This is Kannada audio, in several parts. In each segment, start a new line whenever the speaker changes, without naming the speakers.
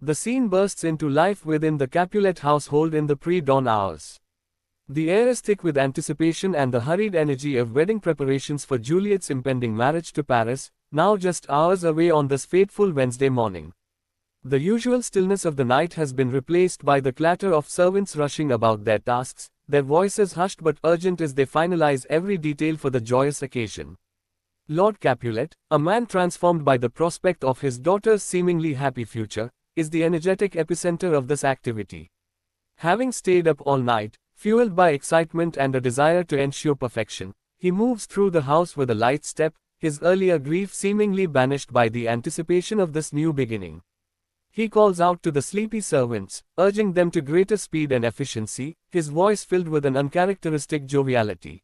The scene bursts into life within the Capulet household in the pre-dawn hours. The air is thick with anticipation and the hurried energy of wedding preparations for Juliet's impending marriage to Paris, now just hours away on this fateful Wednesday morning. The usual stillness of the night has been replaced by the clatter of servants rushing about their tasks, their voices hushed but urgent as they finalize every detail for the joyous occasion. Lord Capulet, a man transformed by the prospect of his daughter's seemingly happy future, is the energetic epicenter of this activity. Having stayed up all night, fueled by excitement and a desire to ensure perfection, he moves through the house with a light step, his earlier grief seemingly banished by the anticipation of this new beginning. He calls out to the sleepy servants, urging them to greater speed and efficiency, his voice filled with an uncharacteristic joviality.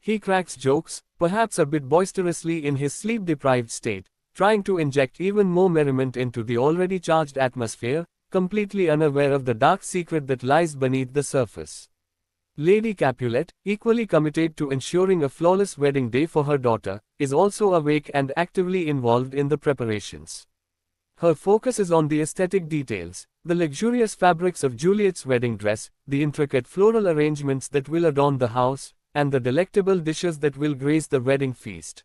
He cracks jokes, perhaps a bit boisterously in his sleep deprived state, trying to inject even more merriment into the already charged atmosphere, completely unaware of the dark secret that lies beneath the surface. Lady Capulet, equally committed to ensuring a flawless wedding day for her daughter, is also awake and actively involved in the preparations. Her focus is on the aesthetic details, the luxurious fabrics of Juliet's wedding dress, the intricate floral arrangements that will adorn the house, and the delectable dishes that will grace the wedding feast.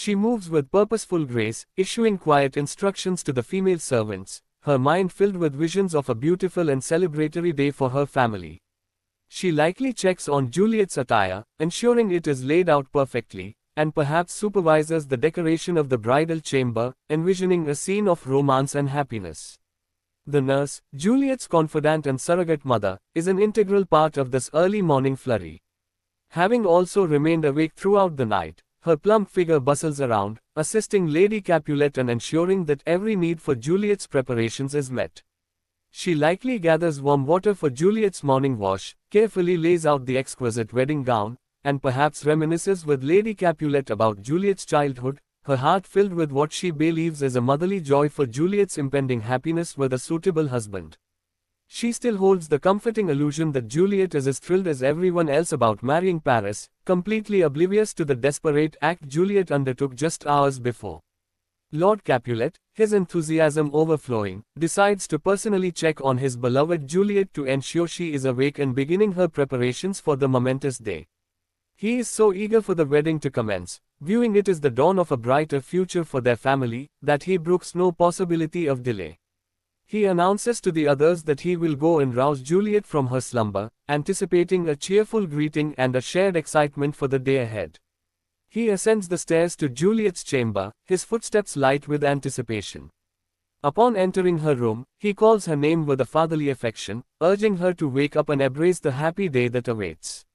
She moves with purposeful grace, issuing quiet instructions to the female servants, her mind filled with visions of a beautiful and celebratory day for her family. She likely checks on Juliet's attire, ensuring it is laid out perfectly, and perhaps supervises the decoration of the bridal chamber, envisioning a scene of romance and happiness. The nurse, Juliet's confidant and surrogate mother, is an integral part of this early morning flurry. Having also remained awake throughout the night, her plump figure bustles around, assisting Lady Capulet and ensuring that every need for Juliet's preparations is met. She likely gathers warm water for Juliet's morning wash, carefully lays out the exquisite wedding gown, and perhaps reminisces with Lady Capulet about Juliet's childhood, her heart filled with what she believes is a motherly joy for Juliet's impending happiness with a suitable husband. She still holds the comforting illusion that Juliet is as thrilled as everyone else about marrying Paris, completely oblivious to the desperate act Juliet undertook just hours before. Lord Capulet, his enthusiasm overflowing, decides to personally check on his beloved Juliet to ensure she is awake and beginning her preparations for the momentous day. He is so eager for the wedding to commence, viewing it as the dawn of a brighter future for their family, that he brooks no possibility of delay. He announces to the others that he will go and rouse Juliet from her slumber, anticipating a cheerful greeting and a shared excitement for the day ahead. He ascends the stairs to Juliet's chamber, his footsteps light with anticipation. Upon entering her room, he calls her name with a fatherly affection, urging her to wake up and embrace the happy day that awaits.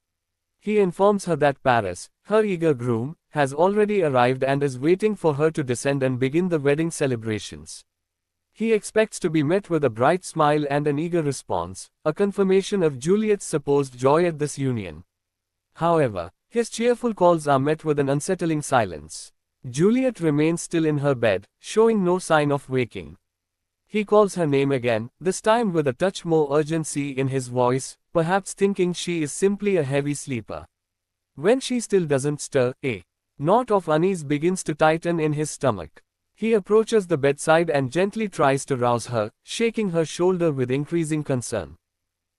He informs her that Paris, her eager groom, has already arrived and is waiting for her to descend and begin the wedding celebrations. He expects to be met with a bright smile and an eager response, a confirmation of Juliet's supposed joy at this union. However, his cheerful calls are met with an unsettling silence. Juliet remains still in her bed, showing no sign of waking. He calls her name again, this time with a touch more urgency in his voice, perhaps thinking she is simply a heavy sleeper. When she still doesn't stir, a knot of unease begins to tighten in his stomach. He approaches the bedside and gently tries to rouse her, shaking her shoulder with increasing concern.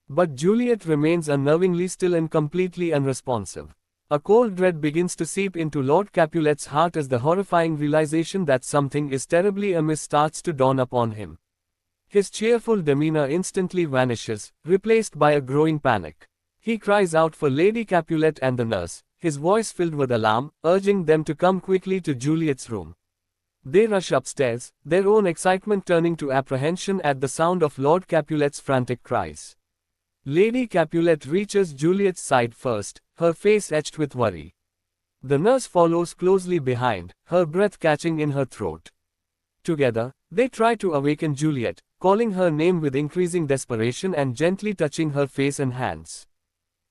But Juliet remains unnervingly still and completely unresponsive. A cold dread begins to seep into Lord Capulet's heart as the horrifying realization that something is terribly amiss starts to dawn upon him. His cheerful demeanor instantly vanishes, replaced by a growing panic. He cries out for Lady Capulet and the nurse, his voice filled with alarm, urging them to come quickly to Juliet's room. They rush upstairs, their own excitement turning to apprehension at the sound of Lord Capulet's frantic cries. Lady Capulet reaches Juliet's side first, her face etched with worry. The nurse follows closely behind, her breath catching in her throat. Together, they try to awaken Juliet, calling her name with increasing desperation and gently touching her face and hands.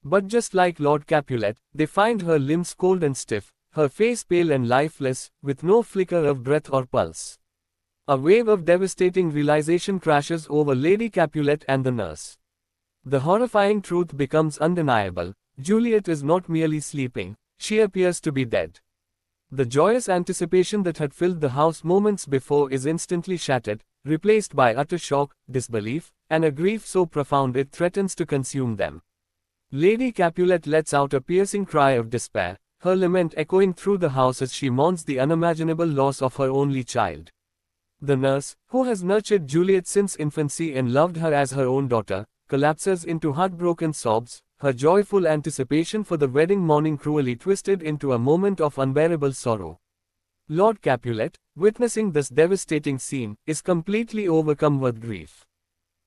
But just like Lord Capulet, they find her limbs cold and stiff, her face pale and lifeless, with no flicker of breath or pulse. A wave of devastating realization crashes over Lady Capulet and the nurse. The horrifying truth becomes undeniable Juliet is not merely sleeping, she appears to be dead. The joyous anticipation that had filled the house moments before is instantly shattered, replaced by utter shock, disbelief, and a grief so profound it threatens to consume them. Lady Capulet lets out a piercing cry of despair, her lament echoing through the house as she mourns the unimaginable loss of her only child. The nurse, who has nurtured Juliet since infancy and loved her as her own daughter, collapses into heartbroken sobs, her joyful anticipation for the wedding morning cruelly twisted into a moment of unbearable sorrow. Lord Capulet, witnessing this devastating scene, is completely overcome with grief.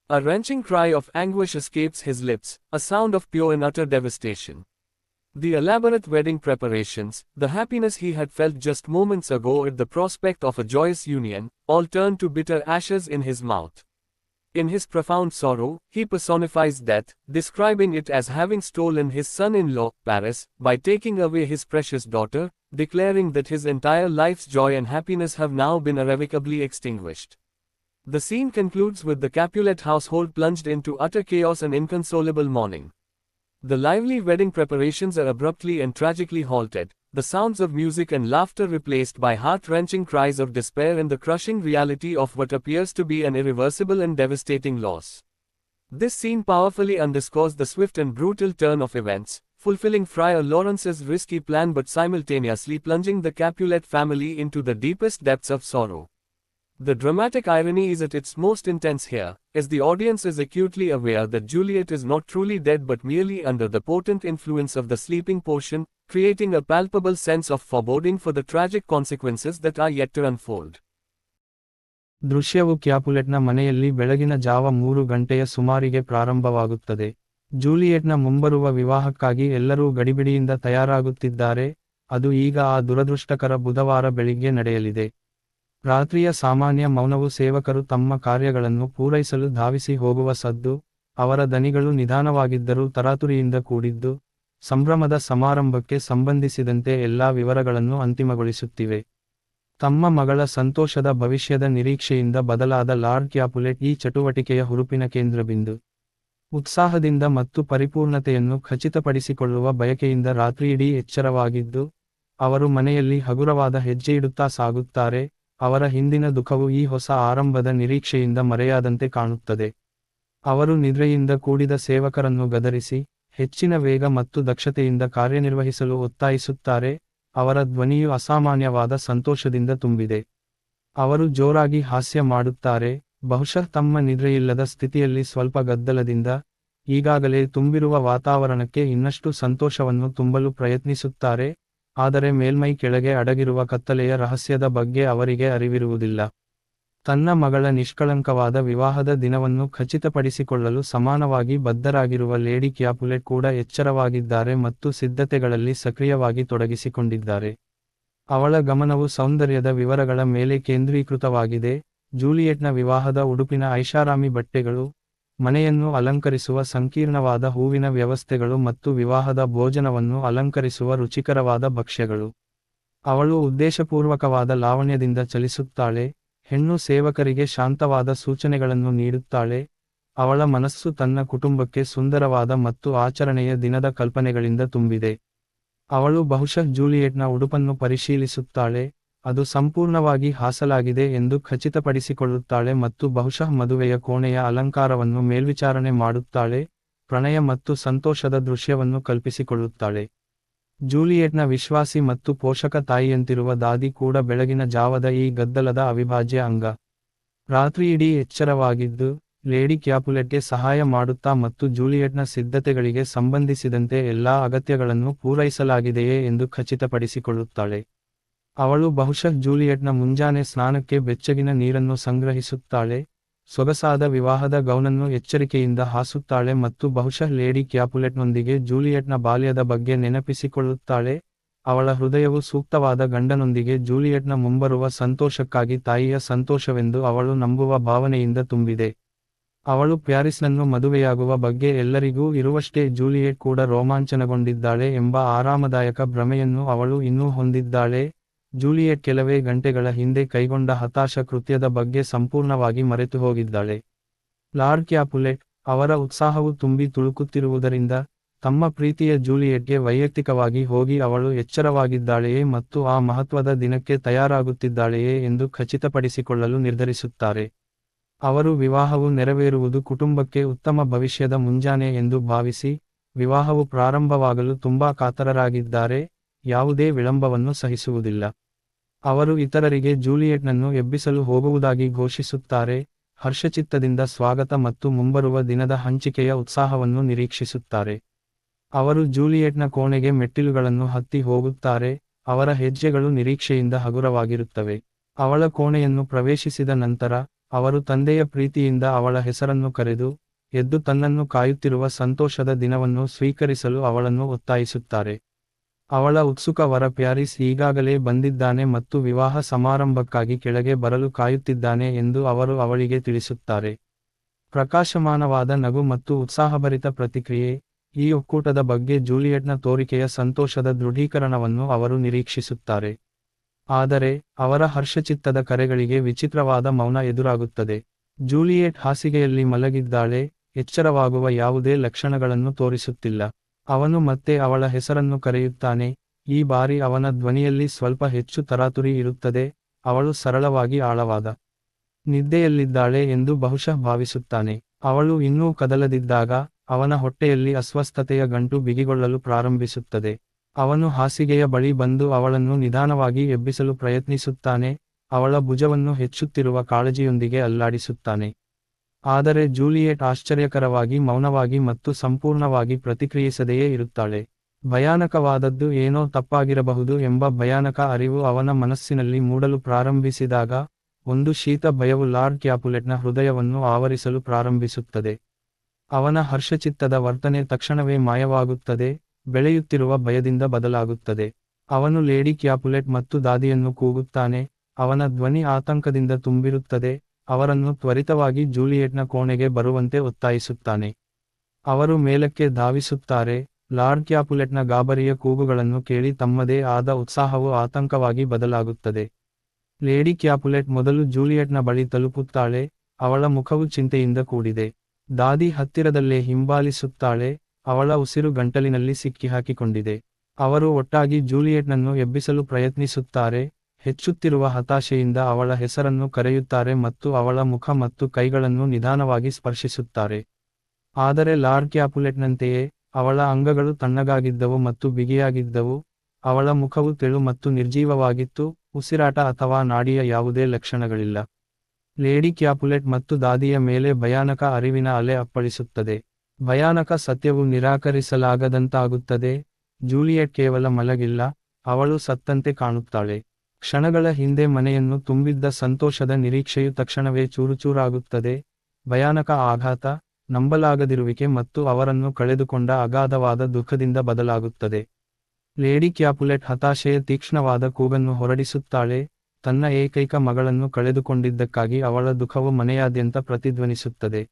A wrenching cry of anguish escapes his lips, a sound of pure and utter devastation. The elaborate wedding preparations, the happiness he had felt just moments ago at the prospect of a joyous union, all turned to bitter ashes in his mouth. In his profound sorrow, he personifies death, describing it as having stolen his son-in-law, Paris, by taking away his precious daughter, declaring that his entire life's joy and happiness have now been irrevocably extinguished. The scene concludes with the Capulet household plunged into utter chaos and inconsolable mourning. The lively wedding preparations are abruptly and tragically halted, the sounds of music and laughter replaced by heart-wrenching cries of despair and the crushing reality of what appears to be an irreversible and devastating loss. This scene powerfully underscores the swift and brutal turn of events, fulfilling Friar Lawrence's risky plan but simultaneously plunging the Capulet family into the deepest depths of sorrow. The dramatic irony is at its most intense here, as the audience is acutely aware that Juliet is not truly dead but merely under the potent influence of the sleeping potion, creating a palpable sense of foreboding for the tragic consequences that are yet to unfold.
ದೃಶ್ಯವು ಕ್ಯಾಪುಲೆಟ್ನ ಮನೆಯಲ್ಲಿ ಬೆಳಗಿನ ಜಾವ ಮೂರು ಗಂಟೆಯ ಸುಮಾರಿಗೆ ಪ್ರಾರಂಭವಾಗುತ್ತದೆ ಜೂಲಿಯೆಟ್ನ ಮುಂಬರುವ ವಿವಾಹಕ್ಕಾಗಿ ಎಲ್ಲರೂ ಗಡಿಬಿಡಿಯಿಂದ ತಯಾರಾಗುತ್ತಿದ್ದಾರೆ ಅದು ಈಗ ಆ ದುರದೃಷ್ಟಕರ ಬುಧವಾರ ಬೆಳಿಗ್ಗೆ ನಡೆಯಲಿದೆ ರಾತ್ರಿಯ ಸಾಮಾನ್ಯ ಮೌನವು ಸೇವಕರು ತಮ್ಮ ಕಾರ್ಯಗಳನ್ನು ಪೂರೈಸಲು ಧಾವಿಸಿ ಹೋಗುವ ಸದ್ದು, ಅವರ ದನಿಗಳು ನಿಧಾನವಾಗಿದ್ದರೂ ತರಾತುರಿಯಿಂದ ಕೂಡಿದ್ದು, ಸಂಭ್ರಮದ ಸಮಾರಂಭಕ್ಕೆ ಸಂಬಂಧಿಸಿದಂತೆ ಎಲ್ಲಾ ವಿವರಗಳನ್ನು ಅಂತಿಮಗೊಳಿಸುತ್ತಿವೆ. ತಮ್ಮ ಮಗಳ ಸಂತೋಷದ ಭವಿಷ್ಯದ ನಿರೀಕ್ಷೆಯಿಂದ ಬದಲಾದ ಲಾರ್ಡ್ ಕ್ಯಾಪುಲೆಟ್ ಈ ಚಟುವಟಿಕೆಯ ಹುರುಪಿನ ಕೇಂದ್ರಬಿಂದು ಉತ್ಸಾಹದಿಂದ ಮತ್ತು ಪರಿಪೂರ್ಣತೆಯನ್ನು ಖಚಿತಪಡಿಸಿಕೊಳ್ಳುವ ಬಯಕೆಯಿಂದ ರಾತ್ರಿಯಿಡೀ ಎಚ್ಚರವಾಗಿದ್ದು, ಅವರು ಮನೆಯಲ್ಲಿ ಹಗುರವಾದ ಹೆಜ್ಜೆಯಿಡುತ್ತಾ ಸಾಗುತ್ತಾರೆ ಅವರ ಹಿಂದಿನ ದುಃಖವು ಈ ಹೊಸ ಆರಂಭದ ನಿರೀಕ್ಷೆಯಿಂದ ಮರೆಯಾದಂತೆ ಕಾಣುತ್ತದೆ. ಅವರು ನಿದ್ರೆಯಿಂದ ಕೂಡಿದ ಸೇವಕರನ್ನು ಗದರಿಸಿ, ಹೆಚ್ಚಿನ ವೇಗ ಮತ್ತು ದಕ್ಷತೆಯಿಂದ ಕಾರ್ಯನಿರ್ವಹಿಸಲು ಒತ್ತಾಯಿಸುತ್ತಾರೆ, ಅವರ ಧ್ವನಿಯು ಅಸಾಮಾನ್ಯವಾದ ಸಂತೋಷದಿಂದ ತುಂಬಿದೆ. ಅವರು ಜೋರಾಗಿ ಹಾಸ್ಯ ಮಾಡುತ್ತಾರೆ, ಬಹುಶಃ ತಮ್ಮ ನಿದ್ರೆಯಿಲ್ಲದ ಸ್ಥಿತಿಯಲ್ಲಿ ಸ್ವಲ್ಪ ಗದ್ದಲದಿಂದ, ಈಗಾಗಲೇ ತುಂಬಿರುವ ವಾತಾವರಣಕ್ಕೆ ಇನ್ನಷ್ಟು ಸಂತೋಷವನ್ನು ತುಂಬಲು ಪ್ರಯತ್ನಿಸುತ್ತಾರೆ ಆದರೆ ಮೇಲ್ಮೈ ಕೆಳಗೆ ಅಡಗಿರುವ ಕತ್ತಲೆಯ ರಹಸ್ಯದ ಬಗ್ಗೆ ಅವರಿಗೆ ಅರಿವಿರುವುದಿಲ್ಲ. ತನ್ನ ಮಗಳ ನಿಷ್ಕಳಂಕವಾದ ವಿವಾಹದ ದಿನವನ್ನು ಖಚಿತಪಡಿಸಿಕೊಳ್ಳಲು ಸಮಾನವಾಗಿ ಬದ್ಧರಾಗಿರುವ ಲೇಡಿ ಕ್ಯಾಪುಲೆಟ್ ಕೂಡ ಎಚ್ಚರವಾಗಿದ್ದಾರೆ ಮತ್ತು ಸಿದ್ಧತೆಗಳಲ್ಲಿ ಸಕ್ರಿಯವಾಗಿ ತೊಡಗಿಸಿಕೊಂಡಿದ್ದಾರೆ. ಅವಳ ಗಮನವು ಸೌಂದರ್ಯದ ವಿವರಗಳ ಮೇಲೆ ಕೇಂದ್ರೀಕೃತವಾಗಿದೆ. ಜೂಲಿಯೆಟ್ನ ವಿವಾಹದ ಉಡುಪಿನ ಐಷಾರಾಮಿ ಬಟ್ಟೆಗಳು ಮನೆಯನ್ನು ಅಲಂಕರಿಸುವ ಸಂಕೀರ್ಣವಾದ ಹೂವಿನ ವ್ಯವಸ್ಥೆಗಳು ಮತ್ತು ವಿವಾಹದ ಭೋಜನವನ್ನು ಅಲಂಕರಿಸುವ ರುಚಿಕರವಾದ ಭಕ್ಷ್ಯಗಳು. ಅವಳು ಉದ್ದೇಶಪೂರ್ವಕವಾದ ಲಾವಣ್ಯದಿಂದ ಚಲಿಸುತ್ತಾಳೆ, ಹೆಣ್ಣು ಸೇವಕರಿಗೆ ಶಾಂತವಾದ ಸೂಚನೆಗಳನ್ನು ನೀಡುತ್ತಾಳೆ, ಅವಳ ಮನಸ್ಸು ತನ್ನ ಕುಟುಂಬಕ್ಕೆ ಸುಂದರವಾದ ಮತ್ತು ಆಚರಣೆಯ ದಿನದ ಕಲ್ಪನೆಗಳಿಂದ ತುಂಬಿದೆ. ಅವಳು ಬಹುಶಃ ಜೂಲಿಯೆಟ್ನ ಉಡುಪನ್ನು ಪರಿಶೀಲಿಸುತ್ತಾಳೆ ಅದು ಸಂಪೂರ್ಣವಾಗಿ ಹಾಸಲಾಗಿದೆ ಎಂದು ಖಚಿತಪಡಿಸಿಕೊಳ್ಳುತ್ತಾಳೆ ಮತ್ತು ಬಹುಶಃ ಮದುವೆಯ ಕೋಣೆಯ ಅಲಂಕಾರವನ್ನು ಮೇಲ್ವಿಚಾರಣೆ ಮಾಡುತ್ತಾಳೆ, ಪ್ರಣಯ ಮತ್ತು ಸಂತೋಷದ ದೃಶ್ಯವನ್ನು ಕಲ್ಪಿಸಿಕೊಳ್ಳುತ್ತಾಳೆ. ಜೂಲಿಯೆಟ್ನ ವಿಶ್ವಾಸಿ ಮತ್ತು ಪೋಷಕ ತಾಯಿಯಂತಿರುವ ದಾದಿ ಕೂಡ ಬೆಳಗಿನ ಜಾವದ ಈ ಗದ್ದಲದ ಅವಿಭಾಜ್ಯ ಅಂಗ. ರಾತ್ರಿಯಿಡೀ ಎಚ್ಚರವಾಗಿದ್ದು, ಲೇಡಿ ಕ್ಯಾಪುಲೆಟ್ಗೆ ಸಹಾಯ ಮಾಡುತ್ತಾ ಮತ್ತು ಜೂಲಿಯೆಟ್ನ ಸಿದ್ಧತೆಗಳಿಗೆ ಸಂಬಂಧಿಸಿದಂತೆ ಎಲ್ಲಾ ಅಗತ್ಯಗಳನ್ನು ಪೂರೈಸಲಾಗಿದೆಯೇ ಎಂದು ಖಚಿತಪಡಿಸಿಕೊಳ್ಳುತ್ತಾಳೆ. ಅವಳು ಬಹುಶಃ ಜೂಲಿಯೆಟ್ನ ಮುಂಜಾನೆ ಸ್ನಾನಕ್ಕೆ ಬೆಚ್ಚಗಿನ ನೀರನ್ನು ಸಂಗ್ರಹಿಸುತ್ತಾಳೆ, ಸೊಗಸಾದ ವಿವಾಹದ ಗೌನನ್ನು ಎಚ್ಚರಿಕೆಯಿಂದ ಹಾಸುತ್ತಾಳೆ ಮತ್ತು ಬಹುಶಃ ಲೇಡಿ ಕ್ಯಾಪುಲೆಟ್ನೊಂದಿಗೆ ಜೂಲಿಯೆಟ್ನ ಬಾಲ್ಯದ ಬಗ್ಗೆ ನೆನಪಿಸಿಕೊಳ್ಳುತ್ತಾಳೆ. ಅವಳ ಹೃದಯವು ಸೂಕ್ತವಾದ ಗಂಡನೊಂದಿಗೆ ಜೂಲಿಯೆಟ್ನ ಮುಂಬರುವ ಸಂತೋಷಕ್ಕಾಗಿ ತಾಯಿಯ ಸಂತೋಷವೆಂದು ಅವಳು ನಂಬುವ ಭಾವನೆಯಿಂದ ತುಂಬಿದೆ. ಅವಳು ಪ್ಯಾರಿಸ್ನನ್ನು ಮದುವೆಯಾಗುವ ಬಗ್ಗೆ ಎಲ್ಲರಿಗೂ ಇರುವಷ್ಟೇ ಜೂಲಿಯೆಟ್ ಕೂಡ ರೋಮಾಂಚನಗೊಂಡಿದ್ದಾಳೆ ಎಂಬ ಆರಾಮದಾಯಕ ಭ್ರಮೆಯನ್ನು ಅವಳು ಇನ್ನೂ ಹೊಂದಿದ್ದಾಳೆ. ಜೂಲಿಯೆಟ್ ಕೆಲವೇ ಗಂಟೆಗಳ ಹಿಂದೆ ಕೈಗೊಂಡ ಹತಾಶ ಕೃತ್ಯದ ಬಗ್ಗೆ ಸಂಪೂರ್ಣವಾಗಿ ಮರೆತು ಹೋಗಿದ್ದಾಳೆ ಲಾರ್ಡ್ ಕ್ಯಾಪುಲೆಟ್ ಅವರ ಉತ್ಸಾಹವು ತುಂಬಿ ತುಳುಕುತ್ತಿರುವುದರಿಂದ ತಮ್ಮ ಪ್ರೀತಿಯ ಜೂಲಿಯೆಟ್ಗೆ ವೈಯಕ್ತಿಕವಾಗಿ ಹೋಗಿ ಅವಳು ಎಚ್ಚರವಾಗಿದ್ದಾಳೆಯೇ ಮತ್ತು ಆ ಮಹತ್ವದ ದಿನಕ್ಕೆ ತಯಾರಾಗುತ್ತಿದ್ದಾಳೆಯೇ ಎಂದು ಖಚಿತಪಡಿಸಿಕೊಳ್ಳಲು ನಿರ್ಧರಿಸುತ್ತಾರೆ. ಅವರು ವಿವಾಹವು ನೆರವೇರುವುದು ಕುಟುಂಬಕ್ಕೆ ಉತ್ತಮ ಭವಿಷ್ಯದ ಮುಂಜಾನೆ ಎಂದು ಭಾವಿಸಿ, ವಿವಾಹವು ಪ್ರಾರಂಭವಾಗಲು ತುಂಬಾ ಕಾತರರಾಗಿದ್ದಾರೆ. ಯಾವುದೇ ವಿಳಂಬವನ್ನು ಸಹಿಸುವುದಿಲ್ಲ. ಅವರು ಇತರರಿಗೆ ಜೂಲಿಯೆಟ್ನನ್ನು ಎಬ್ಬಿಸಲು ಹೋಗುವುದಾಗಿ ಘೋಷಿಸುತ್ತಾರೆ, ಹರ್ಷಚಿತ್ತದಿಂದ ಸ್ವಾಗತ ಮತ್ತು ಮುಂಬರುವ ದಿನದ ಹಂಚಿಕೆಯ ಉತ್ಸಾಹವನ್ನು ನಿರೀಕ್ಷಿಸುತ್ತಾರೆ. ಅವರು ಜೂಲಿಯೆಟ್ನ ಕೋಣೆಗೆ ಮೆಟ್ಟಿಲುಗಳನ್ನು ಹತ್ತಿ ಹೋಗುತ್ತಾರೆ, ಅವರ ಹೆಜ್ಜೆಗಳು ನಿರೀಕ್ಷೆಯಿಂದ ಹಗುರವಾಗಿರುತ್ತವೆ. ಅವಳ ಕೋಣೆಯನ್ನು ಪ್ರವೇಶಿಸಿದ ನಂತರ, ಅವರು ತಂದೆಯ ಪ್ರೀತಿಯಿಂದ ಅವಳ ಹೆಸರನ್ನು ಕರೆದು, ಎದ್ದು ತನ್ನನ್ನು ಕಾಯುತ್ತಿರುವ ಸಂತೋಷದ ದಿನವನ್ನು ಸ್ವೀಕರಿಸಲು ಅವಳನ್ನು ಒತ್ತಾಯಿಸುತ್ತಾರೆ. ಅವಳ ಉತ್ಸುಕ ವರ ಪ್ಯಾರಿಸ್ ಈಗಾಗಲೇ ಬಂದಿದ್ದಾನೆ ಮತ್ತು ವಿವಾಹ ಸಮಾರಂಭಕ್ಕಾಗಿ ಕೆಳಗೆ ಬರಲು ಕಾಯುತ್ತಿದ್ದಾನೆ ಎಂದು ಅವರು ಅವಳಿಗೆ ತಿಳಿಸುತ್ತಾರೆ. ಪ್ರಕಾಶಮಾನವಾದ ನಗು ಮತ್ತು ಉತ್ಸಾಹಭರಿತ ಪ್ರತಿಕ್ರಿಯೆ, ಈ ಒಕ್ಕೂಟದ ಬಗ್ಗೆ ಜೂಲಿಯಟ್ನ ತೋರಿಕೆಯ ಸಂತೋಷದ ದೃಢೀಕರಣವನ್ನು ಅವರು ನಿರೀಕ್ಷಿಸುತ್ತಾರೆ. ಆದರೆ, ಅವರ ಹರ್ಷಚಿತ್ತದ ಕರೆಗಳಿಗೆ ವಿಚಿತ್ರವಾದ ಮೌನ ಎದುರಾಗುತ್ತದೆ. ಜೂಲಿಯೆಟ್ ಹಾಸಿಗೆಯಲ್ಲಿ ಮಲಗಿದ್ದಾಳೆ, ಎಚ್ಚರವಾಗುವ ಯಾವುದೇ ಲಕ್ಷಣಗಳನ್ನು ತೋರಿಸುತ್ತಿಲ್ಲ. ಅವನು ಮತ್ತೆ ಅವಳ ಹೆಸರನ್ನು ಕರೆಯುತ್ತಾನೆ, ಈ ಬಾರಿ ಅವನ ಧ್ವನಿಯಲ್ಲಿ ಸ್ವಲ್ಪ ಹೆಚ್ಚು ತರಾತುರಿ ಇರುತ್ತದೆ, ಅವಳು ಸರಳವಾಗಿ ಆಳವಾದ ನಿದ್ದೆಯಲ್ಲಿದ್ದಾಳೆ ಎಂದು ಬಹುಶಃ ಭಾವಿಸುತ್ತಾನೆ. ಅವಳು ಇನ್ನೂ ಕದಲದಿದ್ದಾಗ, ಅವನ ಹೊಟ್ಟೆಯಲ್ಲಿ ಅಸ್ವಸ್ಥತೆಯ ಗಂಟು ಬಿಗಿಗೊಳ್ಳಲು ಪ್ರಾರಂಭಿಸುತ್ತದೆ. ಅವನು ಹಾಸಿಗೆಯ ಬಳಿ ಬಂದು ಅವಳನ್ನು ನಿಧಾನವಾಗಿ ಎಬ್ಬಿಸಲು ಪ್ರಯತ್ನಿಸುತ್ತಾನೆ, ಅವಳ ಭುಜವನ್ನು ಹೆಚ್ಚುತ್ತಿರುವ ಕಾಳಜಿಯೊಂದಿಗೆ ಅಲ್ಲಾಡಿಸುತ್ತಾನೆ. ಆದರೆ ಜೂಲಿಯೆಟ್ ಆಶ್ಚರ್ಯಕರವಾಗಿ ಮೌನವಾಗಿ ಮತ್ತು ಸಂಪೂರ್ಣವಾಗಿ ಪ್ರತಿಕ್ರಿಯಿಸದೆಯೇ ಇರುತ್ತಾಳೆ. ಭಯಾನಕವಾದದ್ದು ಏನೋ ತಪ್ಪಾಗಿರಬಹುದು ಎಂಬ ಭಯಾನಕ ಅರಿವು ಅವನ ಮನಸ್ಸಿನಲ್ಲಿ ಮೂಡಲು ಪ್ರಾರಂಭಿಸಿದಾಗ, ಒಂದು ಶೀತ ಭಯವು ಲಾರ್ಡ್ ಕ್ಯಾಪುಲೆಟ್ನ ಹೃದಯವನ್ನು ಆವರಿಸಲು ಪ್ರಾರಂಭಿಸುತ್ತದೆ. ಅವನ ಹರ್ಷಚಿತ್ತದ ವರ್ತನೆ ತಕ್ಷಣವೇ ಮಾಯವಾಗುತ್ತದೆ, ಬೆಳೆಯುತ್ತಿರುವ ಭಯದಿಂದ ಬದಲಾಗುತ್ತದೆ. ಅವನು ಲೇಡಿ ಕ್ಯಾಪುಲೆಟ್ ಮತ್ತು ದಾದಿಯನ್ನು ಕೂಗುತ್ತಾನೆ, ಅವನ ಧ್ವನಿ ಆತಂಕದಿಂದ ತುಂಬಿರುತ್ತದೆ ಅವರನ್ನು ತ್ವರಿತವಾಗಿ ಜೂಲಿಯೆಟ್ನ ಕೋಣೆಗೆ ಬರುವಂತೆ ಒತ್ತಾಯಿಸುತ್ತಾನೆ. ಅವರು ಮೇಲಕ್ಕೆ ಧಾವಿಸುತ್ತಾರೆ, ಲಾರ್ಡ್ ಕ್ಯಾಪುಲೆಟ್ನ ಗಾಬರಿಯ ಕೂಗುಗಳನ್ನು ಕೇಳಿ ತಮ್ಮದೇ ಆದ ಉತ್ಸಾಹವು ಆತಂಕವಾಗಿ ಬದಲಾಗುತ್ತದೆ. ಲೇಡಿ ಕ್ಯಾಪುಲೆಟ್ ಮೊದಲು ಜೂಲಿಯೆಟ್ನ ಬಳಿ ತಲುಪುತ್ತಾಳೆ, ಅವಳ ಮುಖವು ಚಿಂತೆಯಿಂದ ಕೂಡಿದೆ. ದಾದಿ ಹತ್ತಿರದಲ್ಲೇ ಹಿಂಬಾಲಿಸುತ್ತಾಳೆ, ಅವಳ ಉಸಿರು ಗಂಟಲಿನಲ್ಲಿ ಸಿಕ್ಕಿಹಾಕಿಕೊಂಡಿದೆ. ಅವರು ಒಟ್ಟಾಗಿ ಜೂಲಿಯೆಟ್ನನ್ನು ಎಬ್ಬಿಸಲು ಪ್ರಯತ್ನಿಸುತ್ತಾರೆ ಹೆಚ್ಚುತ್ತಿರುವ ಹತಾಶೆಯಿಂದ ಅವಳ ಹೆಸರನ್ನು ಕರೆಯುತ್ತಾರೆ ಮತ್ತು ಅವಳ ಮುಖ ಮತ್ತು ಕೈಗಳನ್ನು ನಿಧಾನವಾಗಿ ಸ್ಪರ್ಶಿಸುತ್ತಾರೆ. ಆದರೆ ಲಾರ್ಡ್ ಕ್ಯಾಪುಲೆಟ್ನಂತೆಯೇ, ಅವಳ ಅಂಗಗಳು ತಣ್ಣಗಾಗಿದ್ದವು ಮತ್ತು ಬಿಗಿಯಾಗಿದ್ದವು. ಅವಳ ಮುಖವು ತೆಳು ಮತ್ತು ನಿರ್ಜೀವವಾಗಿತ್ತು, ಉಸಿರಾಟ ಅಥವಾ ನಾಡಿಯ ಯಾವುದೇ ಲಕ್ಷಣಗಳಿಲ್ಲ. ಲೇಡಿ ಕ್ಯಾಪುಲೆಟ್ ಮತ್ತು ದಾದಿಯ ಮೇಲೆ ಭಯಾನಕ ಅರಿವಿನ ಅಲೆ ಅಪ್ಪಳಿಸುತ್ತದೆ. ಭಯಾನಕ ಸತ್ಯವು ನಿರಾಕರಿಸಲಾಗದಂತಾಗುತ್ತದೆ. ಜೂಲಿಯಟ್ ಕೇವಲ ಮಲಗಿಲ್ಲ, ಅವಳು ಸತ್ತಂತೆ ಕಾಣುತ್ತಾಳೆ. ಕ್ಷಣಗಳ ಹಿಂದೆ ಮನೆಯನ್ನು ತುಂಬಿದ್ದ ಸಂತೋಷದ ನಿರೀಕ್ಷೆಯು ತಕ್ಷಣವೇ ಚೂರುಚೂರಾಗುತ್ತದೆ. ಭಯಾನಕ ಆಘಾತ, ನಂಬಲಾಗದಿರುವಿಕೆ ಮತ್ತು ಅವರನ್ನು ಕಳೆದುಕೊಂಡ ಅಗಾಧವಾದ ದುಃಖದಿಂದ ಬದಲಾಗುತ್ತದೆ. ಲೇಡಿ ಕ್ಯಾಪುಲೆಟ್ ಹತಾಶೆಯ ತೀಕ್ಷ್ಣವಾದ ಕೂಗನ್ನು ಹೊರಡಿಸುತ್ತಾಳೆ. ತನ್ನ ಏಕೈಕ ಮಗಳನ್ನು ಕಳೆದುಕೊಂಡಿದ್ದಕ್ಕಾಗಿ ಅವಳ ದುಃಖವು ಮನೆಯಾದ್ಯಂತ ಪ್ರತಿಧ್ವನಿಸುತ್ತದೆ.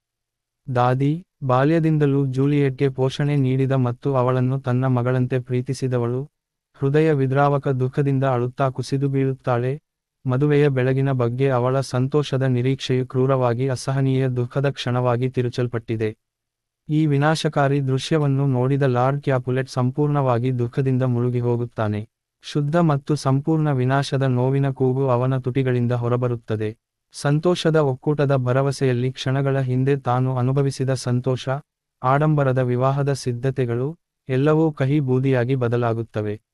ದಾದಿ, ಬಾಲ್ಯದಿಂದಲೂ ಜೂಲಿಯೆಟ್ಗೆ ಪೋಷಣೆ ನೀಡಿದ ಮತ್ತು ಅವಳನ್ನು ತನ್ನ ಮಗಳಂತೆ ಪ್ರೀತಿಸಿದವಳು ಹೃದಯ ವಿದ್ರಾವಕ ದುಃಖದಿಂದ ಅಳುತ್ತಾ ಕುಸಿದು ಬೀಳುತ್ತಾಳೆ. ಮದುವೆಯ ಬೆಳಗಿನ ಬಗ್ಗೆ ಅವಳ ಸಂತೋಷದ ನಿರೀಕ್ಷೆಯು ಕ್ರೂರವಾಗಿ ಅಸಹನೀಯ ದುಃಖದ ಕ್ಷಣವಾಗಿ ತಿರುಚಲ್ಪಟ್ಟಿದೆ. ಈ ವಿನಾಶಕಾರಿ ದೃಶ್ಯವನ್ನು ನೋಡಿದ ಲಾರ್ಡ್ ಕ್ಯಾಪುಲೆಟ್ ಸಂಪೂರ್ಣವಾಗಿ ದುಃಖದಿಂದ ಮುಳುಗಿ ಹೋಗುತ್ತಾನೆ ಶುದ್ಧ ಮತ್ತು ಸಂಪೂರ್ಣ ವಿನಾಶದ ನೋವಿನ ಕೂಗು ಅವನ ತುಟಿಗಳಿಂದ ಹೊರಬರುತ್ತದೆ. ಸಂತೋಷದ ಒಕ್ಕೂಟದ ಭರವಸೆಯಲ್ಲಿ ಕ್ಷಣಗಳ ಹಿಂದೆ ತಾನು ಅನುಭವಿಸಿದ ಸಂತೋಷ, ಆಡಂಬರದ ವಿವಾಹದ ಸಿದ್ಧತೆಗಳು, ಎಲ್ಲವೂ ಕಹಿ ಬೂದಿಯಾಗಿ ಬದಲಾಗುತ್ತವೆ.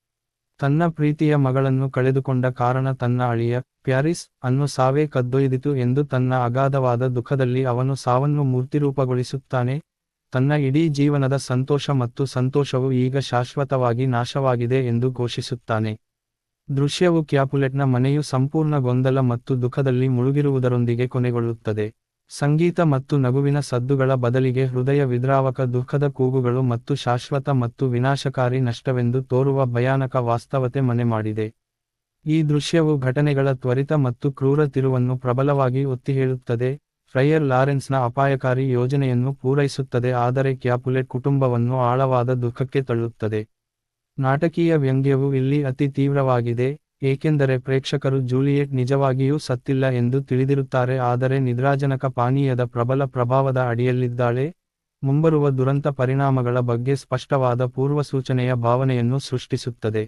ತನ್ನ ಪ್ರೀತಿಯ ಮಗಳನ್ನು ಕಳೆದುಕೊಂಡ ಕಾರಣ ತನ್ನ ಅಳಿಯ ಪ್ಯಾರಿಸ್ ಅನ್ನು ಸಾವೇ ಕದ್ದೊಯ್ದಿತು ಎಂದು ತನ್ನ ಅಗಾಧವಾದ ದುಃಖದಲ್ಲಿ ಅವನು ಸಾವನ್ನು ಮೂರ್ತಿರೂಪಗೊಳಿಸುತ್ತಾನೆ. ತನ್ನ ಇಡೀ ಜೀವನದ ಸಂತೋಷ ಮತ್ತು ಸಂತೋಷವು ಈಗ ಶಾಶ್ವತವಾಗಿ ನಾಶವಾಗಿದೆ ಎಂದು ಘೋಷಿಸುತ್ತಾನೆ. ದೃಶ್ಯವು ಕ್ಯಾಪುಲೆಟ್ನ ಮನೆಯು ಸಂಪೂರ್ಣ ಗೊಂದಲ ಮತ್ತು ದುಃಖದಲ್ಲಿ ಮುಳುಗಿರುವುದರೊಂದಿಗೆ ಕೊನೆಗೊಳ್ಳುತ್ತದೆ. ಸಂಗೀತ ಮತ್ತು ನಗುವಿನ ಸದ್ದುಗಳ ಬದಲಿಗೆ ಹೃದಯ ವಿದ್ರಾವಕ ದುಃಖದ ಕೂಗುಗಳು ಮತ್ತು ಶಾಶ್ವತ ಮತ್ತು ವಿನಾಶಕಾರಿ ನಷ್ಟವೆಂದು ತೋರುವ ಭಯಾನಕ ವಾಸ್ತವತೆ ಮನೆ ಮಾಡಿದೆ. ಈ ದೃಶ್ಯವು ಘಟನೆಗಳ ತ್ವರಿತ ಮತ್ತು ಕ್ರೂರ ತಿರುವನ್ನು ಪ್ರಬಲವಾಗಿ ಒತ್ತಿಹೇಳುತ್ತದೆ. ಫ್ರೈಯರ್ ಲಾರೆನ್ಸ್ನ ಅಪಾಯಕಾರಿ ಯೋಜನೆಯನ್ನು ಪೂರೈಸುತ್ತದೆ, ಆದರೆ ಕ್ಯಾಪುಲೆಟ್ ಕುಟುಂಬವನ್ನು ಆಳವಾದ ದುಃಖಕ್ಕೆ ತಳ್ಳುತ್ತದೆ. ನಾಟಕೀಯ ವ್ಯಂಗ್ಯವು ಇಲ್ಲಿ ಅತಿ ತೀವ್ರವಾಗಿದೆ. ಏಕೆಂದರೆ ಪ್ರೇಕ್ಷಕರು ಜೂಲಿಯೆಟ್ ನಿಜವಾಗಿಯೂ ಸತ್ತಿಲ್ಲ ಎಂದು ತಿಳಿದಿರುತ್ತಾರೆ, ಆದರೆ ನಿದ್ರಾಜನಕ ಪಾನೀಯದ ಪ್ರಬಲ ಪ್ರಭಾವದ ಅಡಿಯಲ್ಲಿದ್ದಾಳೆ. ಮುಂಬರುವ ದುರಂತ ಪರಿಣಾಮಗಳ ಬಗ್ಗೆ ಸ್ಪಷ್ಟವಾದ ಪೂರ್ವಸೂಚನೆಯ ಭಾವನೆಯನ್ನು ಸೃಷ್ಟಿಸುತ್ತದೆ.